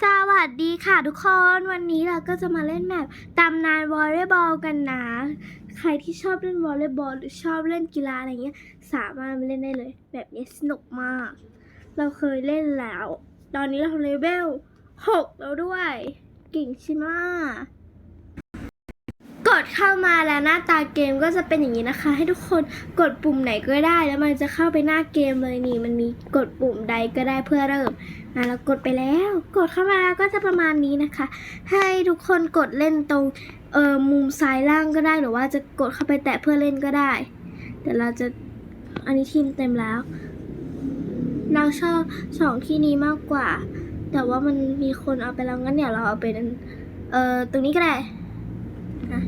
สวัสดีค่ะทุกคนวันนี้เราก็จะมาเล่นแบบตำนานวอลเลย์บอลกันนะ ใครที่ชอบเล่นวอลเลย์บอลหรือชอบเล่นกีฬาอะไรเงี้ย สามารถมาเล่นได้เลย แบบนี้สนุกมาก เราเคยเล่นแล้ว ตอนนี้เราเลเวลหกแล้วด้วย เก่งชิมาก เข้ามาแล้วหน้าตาเกมก็จะเป็นอย่างนี้นะคะ ให้ทุกคนกดปุ่มไหนก็ได้ แล้วมันจะเข้าไปหน้าเกมเลยนี่ มันมีกดปุ่มใดก็ได้เพื่อเริ่มอะเรากดไปแล้ว กดเข้ามาแล้วก็จะประมาณนี้นะคะ ให้ทุกคนกดเล่นตรงเออมุมซ้ายล่างก็ได้หรือว่าจะกดเข้าไปแตะเพื่อเล่นก็ได้เดี๋ยวเราจะอันนี้ทีมเต็มแล้ว เราชอบสองที่นี้มากกว่า แต่ว่ามันมีคนเอาไปแล้วงั้นเดี๋ยวเราเอาไปเออตรงนี้ก็ได้นะ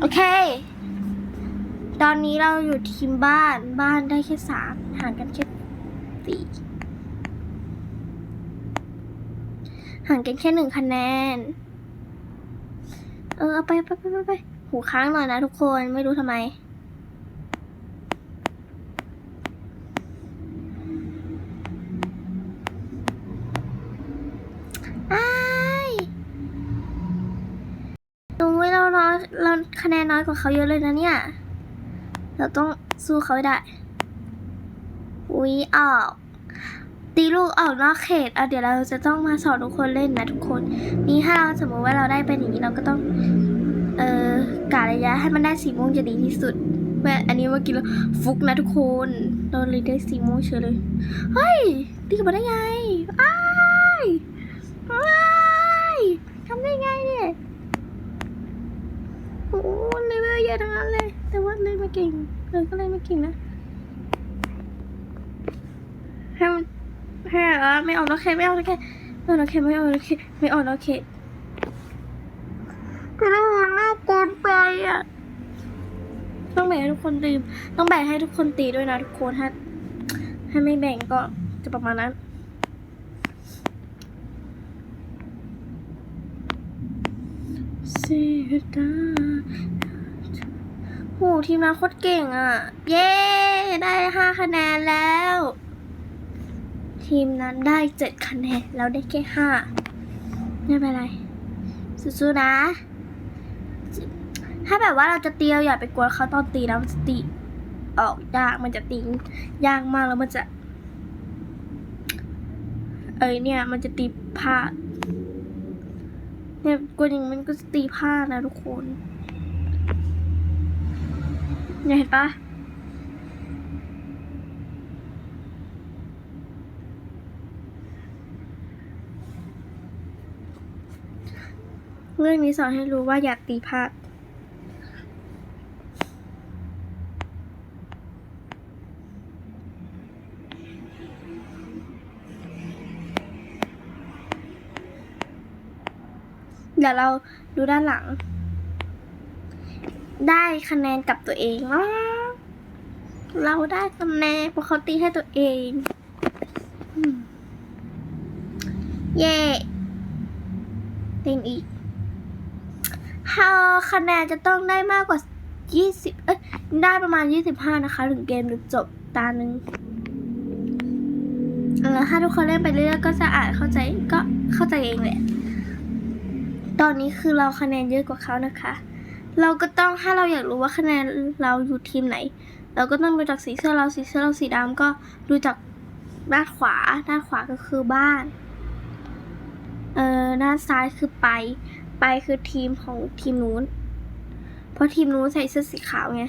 โอเค ตอนนี้เราอยู่ทีมบ้าน บ้านได้แค่สามห่างกันแค่สี่ห่างกันแค่หนึ่งคะแนน เออ เอาไปไปไปไปไปหูค้างหน่อยนะทุกคน ไม่รู้ทำไม อ้ายตรงนี้เราน้อยเรา คะแนนน้อยกว่าเขาเยอะเลยนะเนี่ย เราต้องสู้เขาได้ อุ๊ยออก ตีลูกออกนอกเขต เอาเดี๋ยวเราจะต้องมาสอนทุกคนเล่นนะทุกคน นี่ถ้าเราสมมติว่าเราได้เป็นอย่างนี้เราก็ต้อง เอ่อกะระยะให้มันได้สีม่วงจะดีที่สุดแม่อันนี้เมื่อกี้เราฟุกนะทุกคนเราเลยได้สีม่วงเฉยเลย เฮ้ย ตีกลับมาได้ไงอ้ายอ้ายทำได้ไงเนี่ย โอ้เลเวลเยอะทั้งนั้นเลย แต่ว่าเล่นไม่เก่งเลยก็เล่นไม่เก่งนะให้มันแพ้อะไม่เอาแล้วเคไม่เอาแล้วเคไม่เอาแล้วเคไม่เอาแล้วเคไม่เอาแล้วเคแต่ละมันน่ากนไปอะต้องแบ่งให้ทุกคนตีต้องแบ่งให้ทุกคนตีด้วยนะทุกคนถ้าถ้าไม่แบ่งก็จะประมาณนั้นเซตา โหทีมเราโคตรเก่งอะ เย้ ได้ห้าคะแนนแล้ว ทีมนั้นได้เจ็ดคะแนนแล้วได้แค่ห้าไม่เป็นไร สู้ๆนะ ถ้าแบบว่าเราจะตีเราอย่าไปกลัวเขาตอนตีนะมันจะตีออกยากมันจะตียากมากแล้วมันจะ เอ้ยเนี่ย มันจะตีพลาดเนี่ยกลัวอย่างมันก็จะตีพลาดนะทุกคน เนี่ยเห็นปะเรื่องนี้สอนให้รู้ว่าอย่าตีพลาดเดี๋ยวเราดูด้านหลัง ได้คะแนนกับตัวเองว้าวเราได้คะแนนเพราะเขาตีให้ตัวเองเย่เต็มอีกถ้าคะแนนจะต้องได้มากกว่า 20 เอ้ย ได้ประมาณ 25 นะคะ ถึงเกมจะจบตาหนึ่งแล้วถ้าทุกคนเล่นไปเรื่อยๆก็จะอ่านเข้าใจก็เข้าใจเองแหละ ตอนนี้คือเราคะแนนเยอะกว่าเขานะคะ เราก็ต้องถ้าเราอยากรู้ว่าคะแนนเราอยู่ทีมไหน เราก็ต้องดูจากสีเสื้อเราสีเสื้อเราสีดำก็ดูจากด้านขวา ด้านขวาก็คือบ้าน เอ่อด้านซ้ายคือไป ไปคือทีมของทีมนู้น เพราะทีมนู้นใส่เสื้อสีขาวไง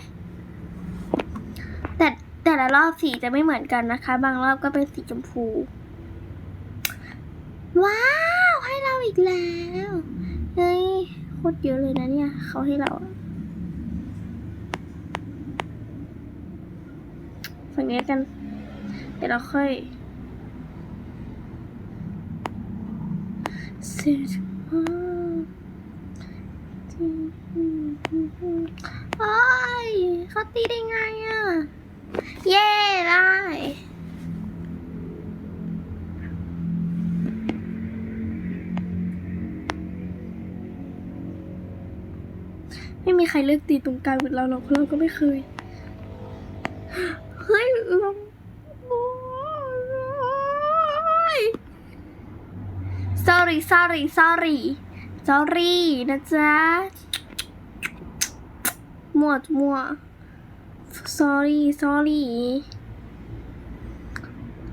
แต่แต่ละรอบสีจะไม่เหมือนกันนะคะ บางรอบก็เป็นสีชมพู ว้าว ให้เราอีกแล้ว เฮ้ย คตรเยอะเลยนะเนี่ย เขาให้เราฝั่งนี้กัน เดี๋ยวเราค่อยเสร็จโอ้ยเขาตีได้ไงอะ เย้ ได้ ใครเลือกตีตรงกลางเหมือนเราหรอกเพราะเราก็ไม่เคย เฮ้ยเราโอ้ยส sorry sorry sorry sorry นะจ๊ะมั่วมั่ว sorry sorry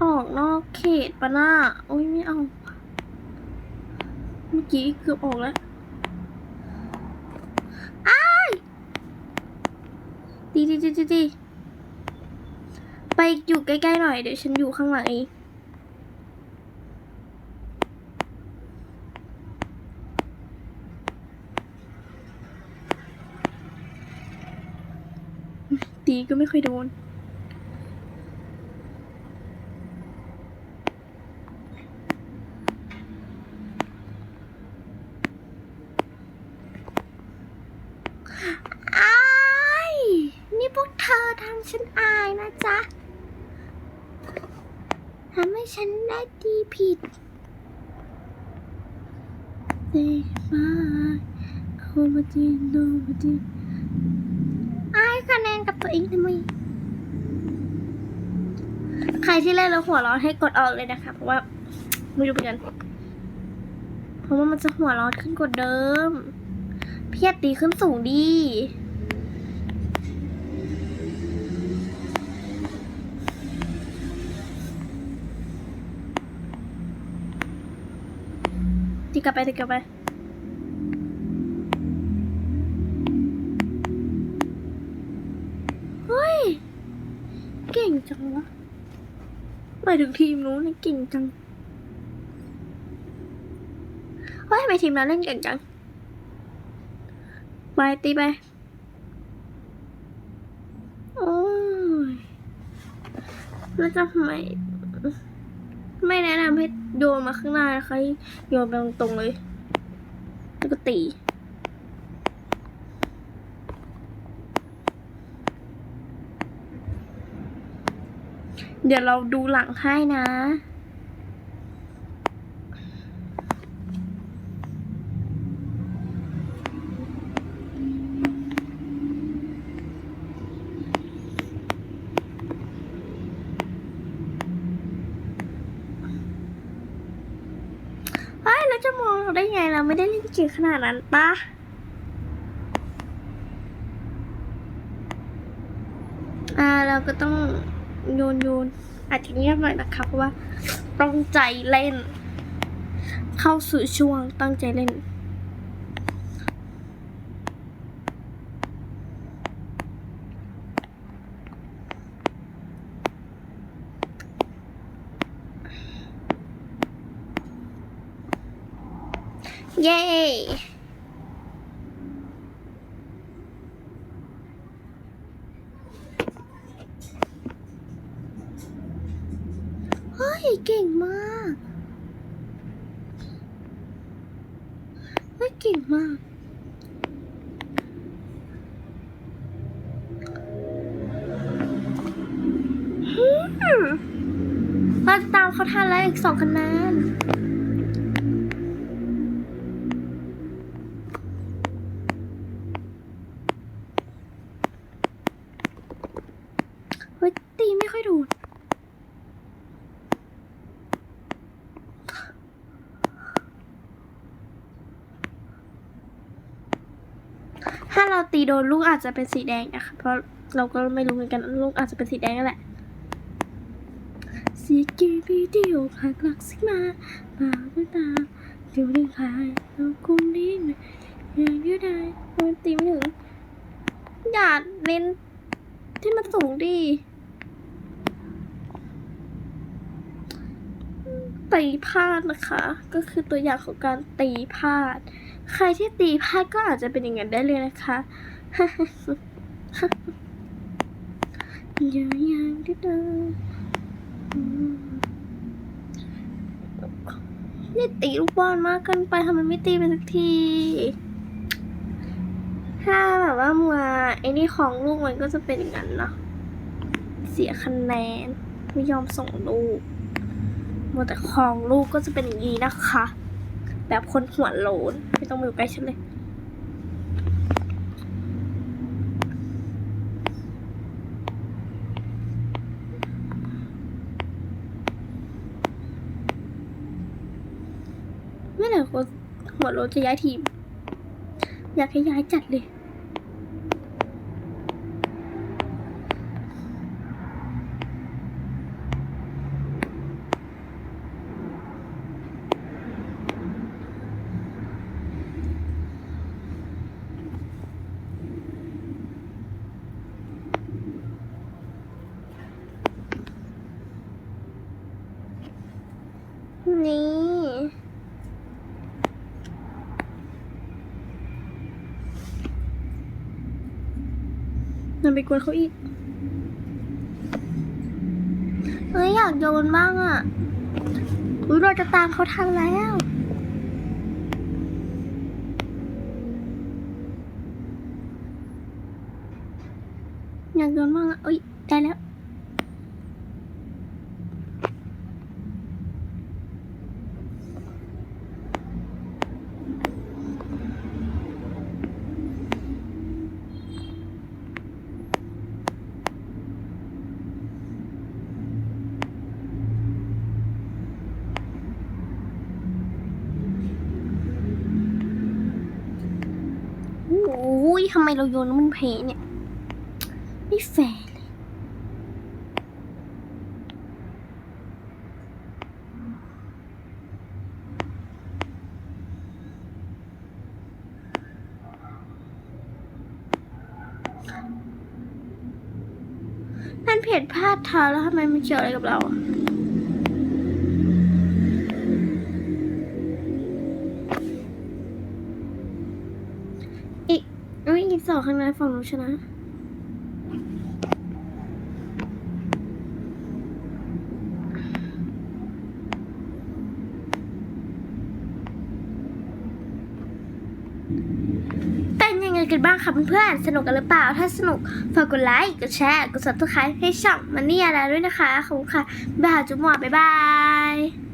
ออกนอกเขตปะหน่าโอ้ยไม่เอา เมื่อกี้เกือบออกแล้ว อ้าย ดีดีดีดีดีไปอยู่ใกล้ๆหน่อยเดี๋ยวฉันอยู่ข้างหลังเองตีก็ไม่ค่อยโดน อาย นี่พวกเธอทำฉันอายนะจ๊ะ ทำ ให้ฉันได้ตีผิดเด็กมาเอามาจีโนมาจีนอายคะแนนกับตัวเองทำไมใครที่เล่นแล้วหัวร้อนให้กดออกเลยนะคะ เพราะว่าไม่รู้เหมือนกัน เพราะว่ามันจะหัวร้อนขึ้นกว่าเดิม เพียรตีขึ้นสูงดี ตีกลับไปตีกลับไปเฮ้ย เก่งจังวะหมายถึงทีมนู้นเก่งจังเฮ้ยทำไมทีมเราเล่นเก่งจัง ไปตีไปโอ้ยแล้วจะทำไมไม่แนะนำให้ โยนมาข้างหน้านะคะโยนไปตรงๆเลยแล้วก็ตีเดี๋ยวเราดูหลังให้นะ เฮ้ยแล้วจะมองเรา ได้ไงเราไม่ได้เล่นเก่งขนาดนั้นปะอ่าเราก็ต้องโยนโยนอาจจะเงียบหน่อยนะคะเพราะว่าต้องใจเล่น เข้าสู่ช่วงตั้งใจเล่น เย้เฮ้ย เก่งมากเฮ้ยเก่งมากฮึมเราตามเขาทันแล้วอีกสองคะแนน เฮ้ย ตีไม่ค่อยถูก ถ้าเราตีโดนลูกอาจจะเป็นสีแดงนะคะเพราะเราก็ไม่รู้เหมือนกันลูกอาจจะเป็นสีแดงนั่นแหละสีกีบีเดียวหักหลักสิมาปากด้วยตาเดี๋ยวดึงหายเราคุมนี้หน่อยอย่างยืดได้มันตีไม่ถึงอย่าเน้นที่มันสูงดิตีพลาดนะคะ ก็คือตัวอย่างของการตีพลาด ใครที่ตีพลาดก็อาจจะเป็นอย่างนั้นได้เลยนะคะอย่าอย่างที่เดิมนี่ตีลูกบอลมากเกินไปทำไมไม่ตีไปสักที ถ้าแบบว่ามัวไอ้นี่ของลูกมันก็จะเป็นอย่างนั้นเนาะ เสียคะแนน ไม่ยอมส่งลูกมัวแต่คลองลูกก็จะเป็นอย่างนี้นะคะ แบบคนหัวโลนไม่ต้องมาอยู่ใกล้ฉันเลยไม่ไหนคนหัวโลนจะย้ายทีม อยากให้ย้ายจัดเลย นี่ นไปกวนเขาอีก เฮ้ยอยากโยนบ้างอะ อุ้ยเราจะตามเขาทันแล้วอยากโยนบ้างอะเอ้ยได้แล้ว โอ้ย ทำไมเราโยนมันเพเนี่ย ไม่แฟร์เลยนั่นเพจพลาดทาแล้วทำไมมันเกี่ยวอะไรกับเราอะ ฝั่งนู้นชนะเป็นยังไงกันบ้างคะเพื่อนๆ สนุกกันหรือเปล่า ถ้าสนุก ฝากกดไลค์ กดแชร์ กด subscribe ให้ช่องมันนี่อะไรด้วยนะคะ ขอบคุณค่ะ บ๊ายบายจุ๊บหมอบ๊ายบาย